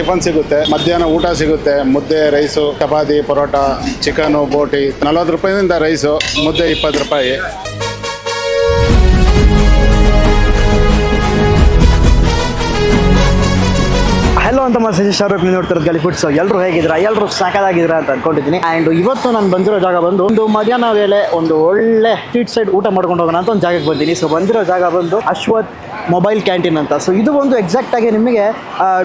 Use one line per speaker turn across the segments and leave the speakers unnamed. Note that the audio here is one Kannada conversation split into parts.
ಟಿಫನ್ ಸಿಗುತ್ತೆ, ಮಧ್ಯಾಹ್ನ ಊಟ ಸಿಗುತ್ತೆ, ಮುದ್ದೆ, ರೈಸು, ಚಪಾತಿ, ಪರೋಟ, ಚಿಕನು, ಬೋಟಿ, ನಲವತ್ತು ರೂಪಾಯಿಂದ ರೈಸು, ಮುದ್ದೆ ಇಪ್ಪತ್ತು ರೂಪಾಯಿ.
ಹಲೋ ಅಂತ ಮೆಸೇಜ್ ಶಾರುಖ್ ನೀವು ನೋಡ್ತಿರೋದು ಗಲಿ ಫುಡ್ಸ್ ಎಲ್ಲರೂ ಹೇಗಿದ್ರ ಎಲ್ಲರೂ ಸಾಕಾಗಿದ್ರ ಅಂತ ಅನ್ಕೊಂಡಿದ್ದೀನಿ. ಆ್ಯಂಡ್ ಇವತ್ತು ನಾನು ಬಂದಿರೋ ಜಾಗ ಬಂದು ಒಂದು ಮಧ್ಯಾಹ್ನ ವೇಳೆ ಒಂದು ಒಳ್ಳೆ ಸ್ಟ್ರೀಟ್ ಸೈಡ್ ಊಟ ಮಾಡ್ಕೊಂಡು ಹೋಗೋಣ ಅಂತ ಒಂದು ಜಾಗಕ್ಕೆ ಬಂದಿನಿ ಸೊ ಬಂದಿರೋ ಜಾಗ ಬಂದು ಅಶ್ವತ್ ಮೊಬೈಲ್ ಕ್ಯಾಂಟೀನ್ ಅಂತ. ಸೊ ಇದು ಒಂದು ಎಕ್ಸಾಕ್ಟ್ ಆಗಿ ನಿಮಗೆ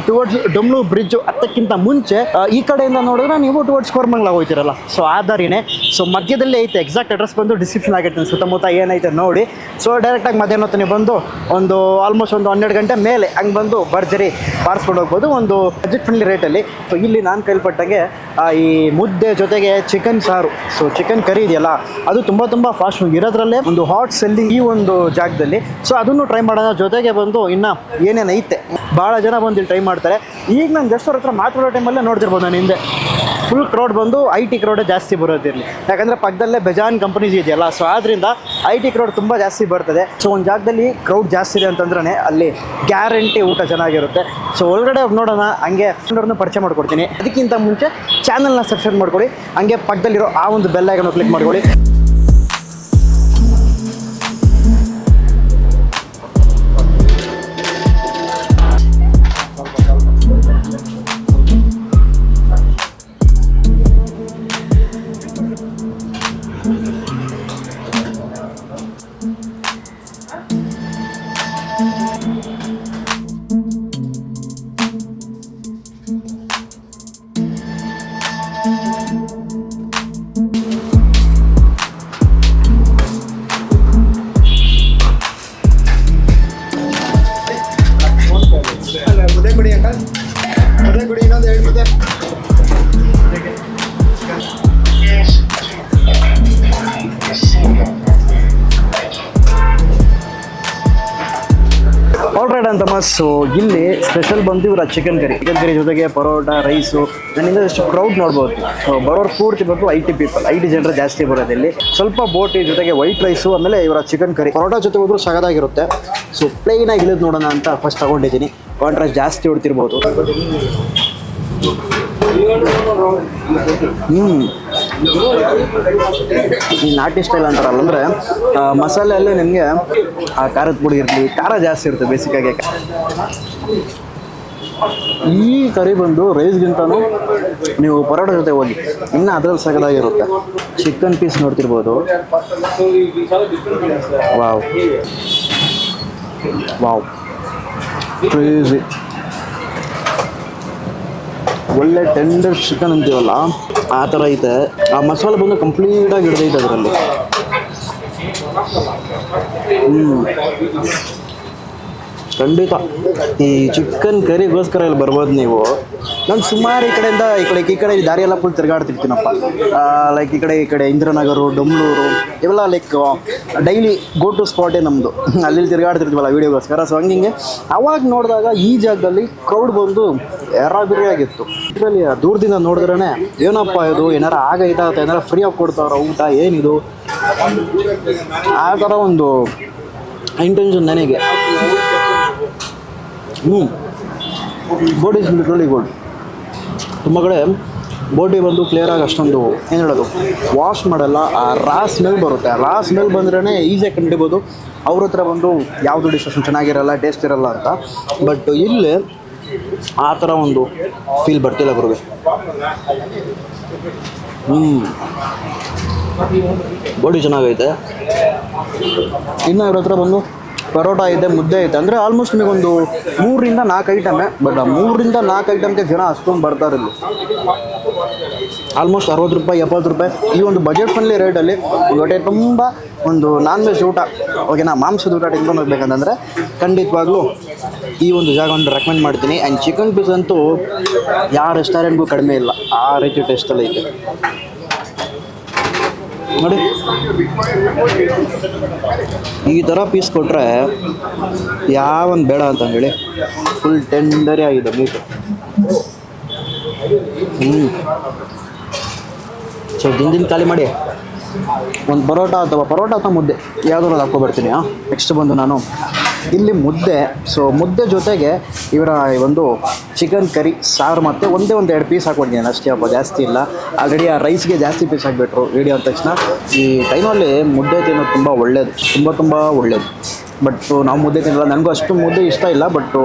ಟುವರ್ಡ್ಸ್ ಡೊಮ್ಲು ಬ್ರಿಡ್ಜ್ ಹತ್ತಕ್ಕಿಂತ ಮುಂಚೆ ಈ ಕಡೆಯಿಂದ ನೋಡಿದ್ರೆ ನೀವು ಟುವರ್ಡ್ಸ್ ಕೋರ್ಮಂಗ್ಲ ಹೋಗ್ತಿರಲ್ಲ. ಸೊ ಆ ದಾರಿನೇ. ಸೊ ಮಧ್ಯದಲ್ಲಿ ಐತೆ ಎಕ್ಸಾಕ್ಟ್ ಅಡ್ರೆಸ್ ಬಂದು ಡಿಸ್ಕ್ರಿಪ್ಷನ್ ಆಗಿರ್ತೀನಿ ಸುತ್ತಮುತ್ತ ಏನೈತೆ ನೋಡಿ. ಸೊ ಡೈರೆಕ್ಟಾಗಿ ಮಧ್ಯಾಹ್ನ ಹೊತ್ತು ನೀವು ಬಂದು ಒಂದು ಆಲ್ಮೋಸ್ಟ್ ಒಂದು ಹನ್ನೆರಡು ಗಂಟೆ ಮೇಲೆ ಹಂಗೆ ಬಂದು ಭರ್ಜರಿ ಬಾರಿಸ್ಕೊಂಡು ಹೋಗ್ಬೋದು. ಒಂದು ಬಜೆಟ್ ಫ್ರೆಂಡ್ಲಿ ರೇಟಲ್ಲಿ ಸೊ ಇಲ್ಲಿ ನಾನು ಕೇಳ್ಪಟ್ಟಂಗೆ ಈ ಮುದ್ದೆ ಜೊತೆಗೆ ಚಿಕನ್ ಸಾರು. ಸೊ ಚಿಕನ್ ಕರಿ ಇದೆಯಲ್ಲ, ಅದು ತುಂಬ ತುಂಬ ಫಾಸ್ಟ್ ಇರೋದ್ರಲ್ಲೇ ಒಂದು ಹಾಟ್ ಸೆಲ್ಲಿಂಗ್ ಈ ಒಂದು ಜಾಗದಲ್ಲಿ. ಸೊ ಅದನ್ನು ಟ್ರೈ ಮಾಡೋಣ. ಜೊತೆಗೆ ಬಂದು ಇನ್ನು ಏನೇನು ಐತೆ ಭಾಳ ಜನ ಬಂದು ಇಲ್ಲಿ ಟ್ರೈ ಮಾಡ್ತಾರೆ. ಈಗ ನಾನು ಜಸ್ಟ್ ಅವ್ರ ಹತ್ರ ಮಾತಾಡೋ ಟೈಮಲ್ಲೇ ನೋಡ್ತಿರ್ಬೋದು ನಾನು ಹಿಂದೆ. ಫುಲ್ ಕ್ರೌಡ್ ಬಂದು ಐ ಟಿ ಕ್ರೌಡೇ ಜಾಸ್ತಿ ಬರೋದಿರಲಿ ಯಾಕಂದರೆ ಪಕ್ಕದಲ್ಲೇ ಬೆಜಾನ್ ಕಂಪನೀಸ್ ಇದೆಯಲ್ಲ ಸೊ ಆದ್ದರಿಂದ ಐ ಟಿ ಕ್ರೌಡ್ ತುಂಬ ಜಾಸ್ತಿ ಬರ್ತದೆ. ಸೊ ಒಂದು ಜಾಗದಲ್ಲಿ ಕ್ರೌಡ್ ಜಾಸ್ತಿ ಇದೆ ಅಂತಂದ್ರೆ ಅಲ್ಲಿ ಗ್ಯಾರಂಟಿ ಊಟ ಚೆನ್ನಾಗಿರುತ್ತೆ. ಸೊ ಒಳಗಡೆ ನೋಡೋಣ, ಹಂಗೆ ಅವ್ರನ್ನ ಪರಿಚಯ ಮಾಡ್ಕೊಡ್ತೀನಿ. ಅದಕ್ಕಿಂತ ಮುಂಚೆ ಚಾನಲ್ನ ಸಬ್ಸ್ಕ್ರೈಬ್ ಮಾಡ್ಕೊಳ್ಳಿ, ಹಂಗೆ ಪಕ್ಕದಲ್ಲಿರೋ ಆ ಒಂದು ಬೆಲ್ ಐಕನ್ ಕ್ಲಿಕ್ ಮಾಡ್ಕೊಳ್ಳಿ. ಅಂತ ಸೊ ಇಲ್ಲಿ ಸ್ಪೆಷಲ್ ಬಂದು ಇವರ ಚಿಕನ್ ಕರಿ ಚಿಕನ್ ಕರಿ ಜೊತೆಗೆ ಪರೋಟ ರೈಸು ನನ್ನಿಂದ ಎಷ್ಟು ಕ್ರೌಡ್ ನೋಡ್ಬೋದು. ಸೊ ಬರೋರು ಪೂರ್ತಿ ಬಂದು I T people I T ಜನರು ಜಾಸ್ತಿ ಬರೋದು ಇಲ್ಲಿ. ಸ್ವಲ್ಪ ಬೋಟಿ ಜೊತೆಗೆ ವೈಟ್ ರೈಸು ಆಮೇಲೆ ಇವರ ಚಿಕನ್ ಕರಿ ಪರೋಟ ಜೊತೆ ಹೋದ್ರು ಸಗದಾಗಿರುತ್ತೆ ಸೊ ಆಗಿ ಇಳಿದು ನೋಡೋಣ ಅಂತ ಫಸ್ಟ್ ತಗೊಂಡಿದ್ದೀನಿ. ಕಾಂಟ್ರಾಸ್ಟ್ ಜಾಸ್ತಿ ಹೊಡ್ತಿರ್ಬೋದು ಹ್ಞೂ ಈ ನಾಟಿ ಸ್ಟೈಲ್ ಅಂತಾರಲ್ಲ ಅಂದರೆ ಮಸಾಲೆಯಲ್ಲೇ ನಿಮಗೆ ಆ ಖಾರದ ಪುಡಿ ಇರಲಿ, ಖಾರ ಜಾಸ್ತಿ ಇರುತ್ತೆ ಬೇಸಿಕಾಗಿ ಈ ಕರಿ ಬಂದು ರೈಸ್ಗಿಂತನೂ ನೀವು ಪರೋಟ ಜೊತೆ ಹೋಗಿ, ಇನ್ನೂ ಅದ್ರಲ್ಲಿ ಸಗದಾಗಿರುತ್ತೆ. ಚಿಕನ್ ಪೀಸ್ ನೋಡ್ತಿರ್ಬೋದು. ವಾವ್ ವಾವ್ ಕ್ರೇಜಿ ಒಳ್ಳೆ ಟೆಂಡರ್ ಚಿಕನ್ ಅಂತೀವಲ್ಲ ಆ ಥರ ಐತೆ. ಆ ಮಸಾಲೆ ಬಂದು ಕಂಪ್ಲೀಟಾಗಿ ಹಿಡ್ದೈತೆ ಅದರಲ್ಲಿ. ಹ್ಞೂ ಖಂಡಿತ. ಈ ಚಿಕನ್ ಕರಿಗೋಸ್ಕರ ಇಲ್ಲಿ ಬರ್ಬೋದು ನೀವು. ನಾನು ಸುಮಾರು ಈ ಕಡೆಯಿಂದ ಈ ಕಡೆ ಈ ಕಡೆ ದಾರಿ ಎಲ್ಲ ಫುಲ್ ತಿರುಗಾಡ್ತಿರ್ತೀನಪ್ಪ. ಲೈಕ್ ಈ ಕಡೆ ಈ ಕಡೆ ಇಂದ್ರನಗರು ಡೊಮ್ಲೂರು ಇವೆಲ್ಲ ಲೈಕ್ ಡೈಲಿ ಗೋ ಟು ಸ್ಪಾಟೇ ನಮ್ಮದು ಅಲ್ಲಿ ತಿರುಗಾಡ್ತಿರ್ತೀವಲ್ಲ ವೀಡಿಯೋಗೋಸ್ಕರ ಸೊ ಹಂಗಿಂಗೆ ಅವಾಗ ನೋಡಿದಾಗ ಈ ಜಾಗದಲ್ಲಿ ಕ್ರೌಡ್ ಬಂದು ಆಗಿತ್ತು ಇದರಲ್ಲಿ ದೂರದಿಂದ ನೋಡಿದ್ರೇ ಏನಪ್ಪ ಇದು? ಏನಾರ ಆಗೈತಾ? ಅಥವಾ ಏನಾರ ಫ್ರೀ ಆಗಿ ಕೊಡ್ತಾವ್ರ? ಊಟ ಏನಿದು? ಆ ಥರ ಒಂದು ಇಂಟೆನ್ಷನ್ ನನಗೆ. ಹ್ಞೂ. Boti is literally good. ತುಂಬ ಕಡೆ ಬೋಟಿ ಬಂದು ಕ್ಲಿಯರಾಗಿ ಅಷ್ಟೊಂದು ಏನು ಹೇಳೋದು? ವಾಶ್ ಮಾಡಲ್ಲ ಆ ರಾ ಸ್ಮೆಲ್ ಬರುತ್ತೆ. ಆ ರಾ ಸ್ಮೆಲ್ ಬಂದ್ರೇ ಈಸಿಯಾಗಿ ಕಂಡಿಬೋದು. ಅವ್ರ ಹತ್ರ ಬಂದು ಯಾವುದು ಡಿಶ್ ಅಷ್ಟು ಚೆನ್ನಾಗಿರಲ್ಲ ಟೇಸ್ಟ್ ಇರಲ್ಲ ಅಂತ. ಬಟ್ ಇಲ್ಲಿ ಆ ಥರ ಒಂದು ಫೀಲ್ ಬರ್ತಿಲ್ಲ ಗುರುಗೆ ಹ್ಞೂ ಬೋಡಿ ಚೆನ್ನಾಗೈತೆ. ಇನ್ನು ಅವ್ರ ಹತ್ರ ಬಂದು ಪರೋಟ ಇದೆ, ಮುದ್ದೆ ಐತೆ ಅಂದರೆ ಆಲ್ಮೋಸ್ಟ್ ನಿಮಗೊಂದು ಮೂರರಿಂದ ನಾಲ್ಕು ಐಟಮೇ ಬಟ್ ಆ ಮೂರರಿಂದ ನಾಲ್ಕು ಐಟಮ್ಗೆ ಜನ ಅಷ್ಟೊಂದು ಬರ್ತಾರೆ ಇಲ್ಲಿ. ಆಲ್ಮೋಸ್ಟ್ ಅರವತ್ತು ರೂಪಾಯಿ, ಎಪ್ಪತ್ತು ರೂಪಾಯಿ. ಈ ಒಂದು ಬಜೆಟ್ ಫ್ರೆಂಡ್ಲಿ ರೇಟಲ್ಲಿ ಒಂದು ಹೊಟ್ಟೆ ತುಂಬ ಒಂದು ನಾನ್ ವೆಜ್ ಊಟ ಓಕೆನಾ ಮಾಂಸದ ಊಟ ತಿಳ್ಕೊಂಡು ಹೋಗ್ಬೇಕಂತಂದರೆ ಖಂಡಿತವಾಗ್ಲೂ ಈ ಒಂದು ಜಾಗವನ್ನು ರೆಕಮೆಂಡ್ ಮಾಡ್ತೀನಿ. ಆ್ಯಂಡ್ ಚಿಕನ್ ಪೀಸ್ ಅಂತೂ ಯಾವ ರೆಸ್ಟೋರೆಂಟ್ಗೂ ಕಡಿಮೆ ಇಲ್ಲ. ಆ ರೀತಿ ಟೇಸ್ಟಲ್ಲಿ ಐತೆ. ನೋಡಿ. ಈ ಥರ ಪೀಸ್ ಕೊಟ್ಟರೆ ಯಾವೊಂದು ಬೇಡ ಅಂತ ಹೇಳಿ ಫುಲ್ ಟೆಂಡರಿ ಆಗಿದೆ ಮೀಟು ಹ್ಞೂ ಸೊ ದಿನ ಖಾಲಿ ಮಾಡಿ. ಒಂದು ಪರೋಟ ಅಥವಾ ಪರೋಟ ಅಥವಾ ಮುದ್ದೆ ಯಾವುದಾದ್ರು ಹಾಕ್ಕೊಬರ್ತೀನಿ ಹಾಂ ನೆಕ್ಸ್ಟ್ ಬಂದು ನಾನು ಇಲ್ಲಿ ಮುದ್ದೆ ಸೊ ಮುದ್ದೆ ಜೊತೆಗೆ ಇವರ ಒಂದು ಚಿಕನ್ ಕರಿ ಸಾರು ಮತ್ತು ಒಂದೇ ಒಂದು ಎರಡು ಪೀಸ್ ಹಾಕೊಂಡಿದ್ದೀನಿ. ಅಷ್ಟೇ ಹಬ್ಬ ಜಾಸ್ತಿ ಇಲ್ಲ. ಆಲ್ರೆಡಿ ಆ ರೈಸ್ಗೆ ಜಾಸ್ತಿ ಪೀಸ್ ಹಾಕಿಬಿಟ್ರು ವಿಡಿಯೋ ಅಂದ ತಕ್ಷಣ. ಈ ಟೈಮಲ್ಲಿ ಮುದ್ದೆ ತಿನ್ನೋದು ತುಂಬ ಒಳ್ಳೇದು, ತುಂಬ ತುಂಬ ಒಳ್ಳೇದು. ಬಟ್ ನಾವು ಮುದ್ದೆ ತಿನ್ನಲ್ಲ. ನನಗೂ ಅಷ್ಟು ಮುದ್ದೆ ಇಷ್ಟ ಇಲ್ಲ ಬಟ್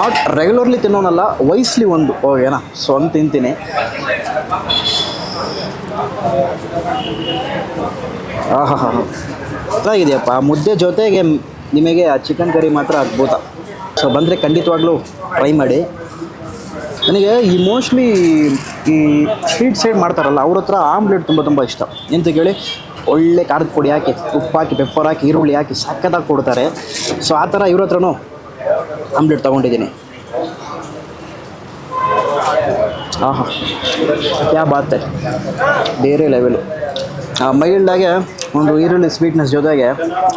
ನಾಟ್ ರೆಗ್ಯುಲರ್ಲಿ ತಿನ್ನೋನಲ್ಲ ವಯಸ್ಲಿ ಒಂದು. ಓಕೆನಾ ಸೊ ಅಂತ ತಿಂತೀನಿ. ಹಾಂ ಹಾಂ ಹಾಂ ಚೆನ್ನಾಗಿದೆಯಪ್ಪ. ಮುದ್ದೆ ಜೊತೆಗೆ ನಿಮಗೆ ಆ ಚಿಕನ್ ಕರಿ ಮಾತ್ರ ಅದ್ಭುತ. ಸೊ ಬಂದರೆ ಖಂಡಿತವಾಗ್ಲೂ ಟ್ರೈ ಮಾಡಿ. ನನಗೆ ಈ ಮೋಸ್ಟ್ಲಿ ಈ ಸ್ವೀಟ್ ಸೈಡ್ ಮಾಡ್ತಾರಲ್ಲ, ಅವ್ರ ಹತ್ರ ಆಮ್ಲೆಟ್ ತುಂಬ ತುಂಬ ಇಷ್ಟ. ಎಂತ ಕೇಳಿ, ಒಳ್ಳೆ ಖಾರದ ಪುಡಿ ಹಾಕಿ, ಉಪ್ಪು ಹಾಕಿ ಪೆಪ್ಪರ್ ಹಾಕಿ, ಈರುಳ್ಳಿ ಹಾಕಿ ಸಕ್ಕತ್ತಾಗಿ ಕೊಡ್ತಾರೆ. ಸೊ ಆ ಥರ ಇವ್ರ ಹತ್ರನೂ ಆಮ್ಲೆಟ್ ತೊಗೊಂಡಿದ್ದೀನಿ. ಆಹಾ ಯಾ ಬಾತೆ. ಬೇರೆ ಲೆವೆಲು ಮೈಲ್ಡಾಗೆ ಒಂದು ಈರುಳ್ಳಿ ಸ್ವೀಟ್ನೆಸ್ ಜೊತೆಗೆ,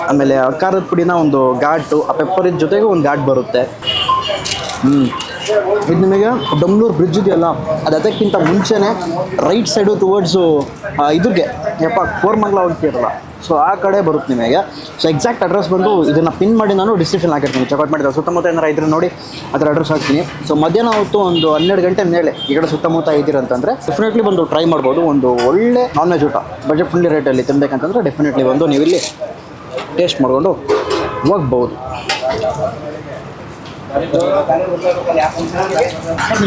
ಆಮೇಲೆ ಖಾರದ ಪುಡಿನ ಒಂದು ಘಾಟು, ಆ ಪೆಪ್ಪರಿದ ಜೊತೆಗೆ ಒಂದು ಘಾಟ್ ಬರುತ್ತೆ. ಹ್ಞೂ ಇದು ನಿಮಗೆ ಬೆಂಗಳೂರು ಬ್ರಿಡ್ಜ್ ಇದೆಯಲ್ಲ, ಅದು ಅದಕ್ಕಿಂತ ಮುಂಚೆನೇ ರೈಟ್ ಸೈಡು ಟುವರ್ಡ್ಸು ಇದ್ರಿಗೆ, ಯಪ್ಪ, ಕೋರ್ಮಂಗ್ಲ ಹೋಗ್ತಿರಲ್ಲ. ಸೊ ಆ ಕಡೆ ಬರುತ್ತೆ ನಿಮಗೆ. ಸೊ ಎಕ್ಸಾಕ್ಟ್ ಅಡ್ರೆಸ್ ಬಂದು ಇದನ್ನು ಪಿನ್ ಮಾಡಿ ನಾನು ಡಿಸ್ಕ್ರಿಪ್ಷನ್ ಹಾಕಿರ್ತೀನಿ. ಚೆಕ್ಔಟ್ ಮಾಡಿದ್ರೆ ಸುತ್ತಮುತ್ತ ಏನಾರ ಇದ್ರೆ ನೋಡಿ ಅದರ ಅಡ್ರೆಸ್ ಹಾಕ್ತೀನಿ. ಸೊ ಮಧ್ಯಾಹ್ನ ಹೊತ್ತು ಒಂದು ಹನ್ನೆರಡು ಗಂಟೆ ಮೇಲೆ ಈ ಕಡೆ ಸುತ್ತಮುತ್ತ ಇದ್ದೀರಂತಂದರೆ ಡೆಫಿನೆಟ್ಲಿ ಬಂದು ಟ್ರೈ ಮಾಡ್ಬೋದು. ಒಂದು ಒಳ್ಳೆ ನಾನ್ ವೆಜ್ ಊಟ ಬಜೆಟ್ ಫ್ರೆಂಡ್ಲಿ ರೇಟಲ್ಲಿ ತಿನ್ಬೇಕಂತಂದರೆ ಡೆಫಿನೆಟ್ಲಿ ಬಂದು ನೀವು ಇಲ್ಲಿ ಟೇಸ್ಟ್ ಮಾಡಿಕೊಂಡು ಹೋಗ್ಬೋದು. ನಿಮ್ಮ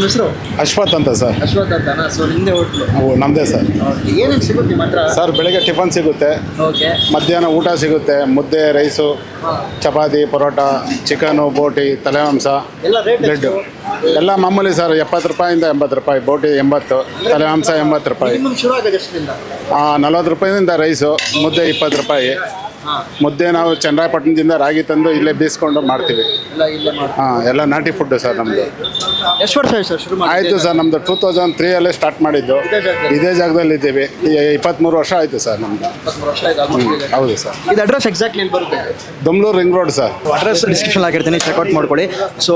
ಹೆಸರು?
ಅಶ್ವಥ್ ಅಂತ ಸರ್.
ಅಶ್ವಥ್ ಅಂತನಾ? ಸೊ ನಿಮ್ಮದೇ ಹೋಟ್ಲು
ಅವು ನಮ್ಮದೇ ಸರ್.
ಏನೇನು ಸಿಗುತ್ತೆ ನಿಮ್ಮ ಹತ್ರ?
ಸರ್ ಬೆಳಗ್ಗೆ ಟಿಫನ್ ಸಿಗುತ್ತೆ.
ಓಕೆ
ಮಧ್ಯಾಹ್ನ ಊಟ ಸಿಗುತ್ತೆ. ಮುದ್ದೆ ರೈಸು ಚಪಾತಿ ಪರೋಟ ಚಿಕನು ಬೋಟಿ ತಲೆ ಮಾಂಸ
ಎಲ್ಲ ರೇಟ್
ಬ್ಲೆಡ್ ಎಲ್ಲ ಮಾಮೂಲಿ ಸರ್ ಎಪ್ಪತ್ತು ರೂಪಾಯಿಂದ ಎಂಬತ್ತು ರೂಪಾಯಿ ಬೋಟಿ ಎಂಬತ್ತು ತಲೆ ಮಾಂಸ ಎಂಬತ್ತು ರೂಪಾಯಿ.
ನಲವತ್ತು ಶುರು ಆಗೋದು ಎಷ್ಟರಿಂದ
ನಲ್ವತ್ತು ರೂಪಾಯಿಂದ ರೈಸು ಮುದ್ದೆ ಇಪ್ಪತ್ತು ರೂಪಾಯಿ. ಮುದ್ದೆ ನಾವು ಚಂದ್ರಾಯಪಟ್ಟಣದಿಂದ ರಾಗಿ ತಂದು ಇಲ್ಲೇ ಬೇಯಿಸ್ಕೊಂಡು ಮಾಡ್ತೀವಿ. ಹಾಂ ಎಲ್ಲ ನಾಟಿ ಫುಡ್ ಸರ್ ನಮ್ಮದು
ಎಷ್ಟು ವರ್ಷ ಆಯ್ತು ಸರ್ ಶುರು ಮಾಡಿ
ಆಯಿತು ಸರ್ ನಮ್ದು ಟೂ ತೌಸಂಡ್ ತ್ರೀಯಲ್ಲೇ ಸ್ಟಾರ್ಟ್ ಮಾಡಿದ್ದು.
ಇದೇ ಜಾಗದಲ್ಲಿ?
ಇದೇ ಜಾಗದಲ್ಲಿ ಇದ್ದೀವಿ. ಇಪ್ಪತ್ತ್ಮೂರು ವರ್ಷ ಆಯಿತು ಸರ್ ನಮ್ಮದು
ವರ್ಷ ಆಯ್ತು almost.
ಹೌದು ಸರ್.
ಇದು ಅಡ್ರೆಸ್ ಎಕ್ಸಾಕ್ಟ್ಲಿ ಎಲ್ಲಿ ಬರುತ್ತೆ?
Domlur ring road sir.
Address description ಹಾಕಿರ್ತೀನಿ ಚೆಕ್ಔಟ್ ಮಾಡ್ಕೊಳ್ಳಿ. ಸೊ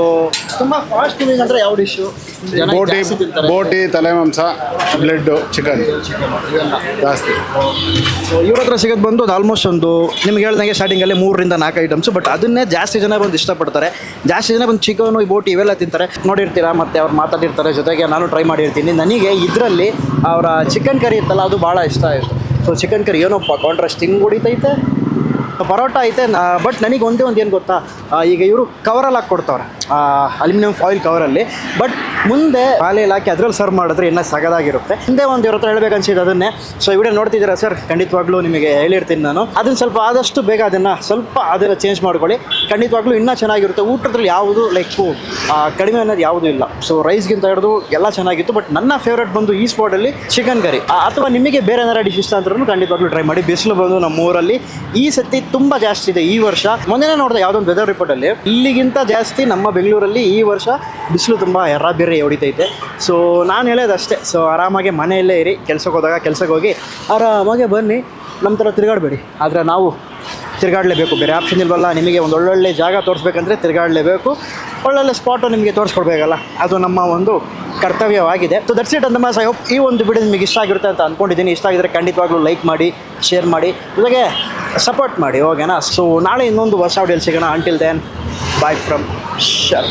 ತುಂಬಾ ಫಾಸ್ಟ್ ಮೂವಿಂಗ್ ಅಂದ್ರೆ ಯಾವ ಡಿಶ್
ಬೋಟಿ ಬೋಟಿ ತಲೆ ಮಾಂಸ ಬ್ಲೆಡ್ಡು ಚಿಕನ್ ಜಾಸ್ತಿ.
ಸೊ ಇವ್ರ ಹತ್ರ ಸಿಗೋದು ಬಂದು ಅದು ಆಲ್ಮೋಸ್ಟ್ ಒಂದು ನಿಮ್ಗೆ ಹೇಳ್ದಂಗೆ ಸ್ಟಾರ್ಟಿಂಗಲ್ಲಿ ಮೂರರಿಂದ ನಾಲ್ಕು ಐಟಮ್ಸ್ ಬಟ್ ಅದನ್ನೇ ಜಾಸ್ತಿ ಜನ ಬಂದು ಇಷ್ಟಪಡ್ತಾರೆ. ಜಾಸ್ತಿ ಜನ ಬಂದು ಚಿಕನು ಬೋಟಿ ಇವೆಲ್ಲ ತಿಂತಾರೆ. ನೋಡಿರ್ತೀರಾ ಮತ್ತು ಅವ್ರು ಮಾತಾಡಿರ್ತಾರೆ. ಜೊತೆಗೆ ನಾನು ಟ್ರೈ ಮಾಡಿರ್ತೀನಿ. ನನಗೆ ಇದರಲ್ಲಿ ಅವರ ಚಿಕನ್ ಕರಿ ಇತ್ತಲ್ಲ, ಅದು ಭಾಳ ಇಷ್ಟ ಆಯಿತು. ಸೊ ಚಿಕನ್ ಕರಿ ಏನೋ ಕಾಂಟ್ರಾಸ್ಟ್ ಹಿಂಗೆ ಹೊಡಿತೈತೆ ಪರೋಟ ಐತೆ ಬಟ್ ನನಗೆ ಒಂದೇ ಒಂದು ಏನು ಗೊತ್ತಾ? ಈಗ ಇವರು ಕವರಲ್ಲಿ ಹಾಕಿ ಕೊಡ್ತಾವ್ರೆ ಅಲ್ಯೂಮಿನಿಯಂ ಫಾಯಿಲ್ ಕವರಲ್ಲಿ ಬಟ್ ಮುಂದೆ ಪಾಲೆಯಲ್ಲಿ ಇಲಾಖೆ ಅದ್ರಲ್ಲಿ ಸರ್ವ್ ಮಾಡಿದ್ರೆ ಇನ್ನೂ ಸಗದಾಗಿರುತ್ತೆ. ಹಿಂದೆ ಒಂದು ಇವ್ರ ಹತ್ರ ಹೇಳ್ಬೇಕು ಅನ್ಸಿದ್ದು ಅದನ್ನೇ ಸೊ ವಿಡಿಯೋ ನೋಡ್ತಿದ್ದೀರಾ ಸರ್ ಖಂಡಿತವಾಗ್ಲೂ ನಿಮಗೆ ಹೇಳಿರ್ತೀನಿ ನಾನು. ಅದನ್ನು ಸ್ವಲ್ಪ ಆದಷ್ಟು ಬೇಗ ಅದನ್ನು ಸ್ವಲ್ಪ ಅದನ್ನು ಚೇಂಜ್ ಮಾಡ್ಕೊಳ್ಳಿ. ಖಂಡಿತವಾಗ್ಲೂ ಇನ್ನೂ ಚೆನ್ನಾಗಿರುತ್ತೆ. ಊಟದಲ್ಲಿ ಯಾವುದು ಲೈಕ್ ಕಡಿಮೆ ಅನ್ನೋದು ಯಾವುದೂ ಇಲ್ಲ. ಸೊ ರೈಸ್ಗಿಂತ ಹಿಡಿದು ಎಲ್ಲ ಚೆನ್ನಾಗಿತ್ತು. ಬಟ್ ನನ್ನ ಫೇವ್ರೇಟ್ ಬಂದು ಈ ಸ್ಪಾಟಲ್ಲಿ ಚಿಕನ್ ಕರಿ ಅಥವಾ ನಿಮಗೆ ಬೇರೆ ಏನಾರ ಡಿಶ್ ಇಷ್ಟ ಅಂದ್ರೂ ಖಂಡಿತವಾಗ್ಲೂ ಟ್ರೈ ಮಾಡಿ. ಬಿಸಿಲು ಬಂದು ನಮ್ಮ ಊರಲ್ಲಿ ಈ ಸತಿ ತುಂಬ ಜಾಸ್ತಿ ಇದೆ ಈ ವರ್ಷ. ಮೊನ್ನೆ ನೋಡಿದೆ ಯಾವುದೊಂದು ವೆದರ್ ರಿಪೋರ್ಟಲ್ಲಿ ಇಲ್ಲಿಗಿಂತ ಜಾಸ್ತಿ ನಮ್ಮ ಬೆಂಗಳೂರಲ್ಲಿ ಈ ವರ್ಷ ಬಿಸಿಲು ತುಂಬ ಎರ್ರ ಬೇರೆ ಹೊಡಿತೈತೆ. ಸೊ ನಾನು ಹೇಳೋದು ಅಷ್ಟೇ ಸೊ ಆರಾಮಾಗಿ ಮನೆಯಲ್ಲೇ ಇರಿ. ಕೆಲಸಕ್ಕೆ ಹೋದಾಗ ಕೆಲಸಕ್ಕೆ ಹೋಗಿ ಆರಾಮಾಗೆ ಬನ್ನಿ. ನಮ್ಮ ಥರ ತಿರುಗಾಡಬೇಡಿ. ಆದರೆ ನಾವು ತಿರುಗಾಡಲೇಬೇಕು. ಬೇರೆ ಆಪ್ಷನ್ ಇಲ್ವಲ್ಲ? ನಿಮಗೆ ಒಂದು ಒಳ್ಳೊಳ್ಳೆ ಜಾಗ ತೋರಿಸ್ಬೇಕಂದ್ರೆ ತಿರುಗಾಡಲೇಬೇಕು. ಒಳ್ಳೊಳ್ಳೆ ಸ್ಪಾಟು ನಿಮಗೆ ತೋರಿಸ್ಕೊಡ್ಬೇಕಲ್ಲ? ಅದು ನಮ್ಮ ಒಂದು ಕರ್ತವ್ಯವಾಗಿದೆ. ಸೊ ದಟ್ಸ್ ಇಟ್ ಅಂತ ಐ ಹೋಪ್ ಈ ಒಂದು ವಿಡಿಯೋ ನಿಮಗೆ ಇಷ್ಟ ಆಗಿರುತ್ತೆ ಅಂತ ಅಂದ್ಕೊಂಡಿದ್ದೀನಿ ಇಷ್ಟ ಆಗಿದ್ರೆ ಖಂಡಿತವಾಗ್ಲೂ ಲೈಕ್ ಮಾಡಿ ಶೇರ್ ಮಾಡಿ, ಜೊತೆಗೆ ಸಪೋರ್ಟ್ ಮಾಡಿ. ಓಕೆನಾ ಸೊ ನಾಳೆ ಇನ್ನೊಂದು ಹೊಸ ವಿಡಿಯೋಲಿ ಸಿಗೋಣ. Until then bye from ಶರ್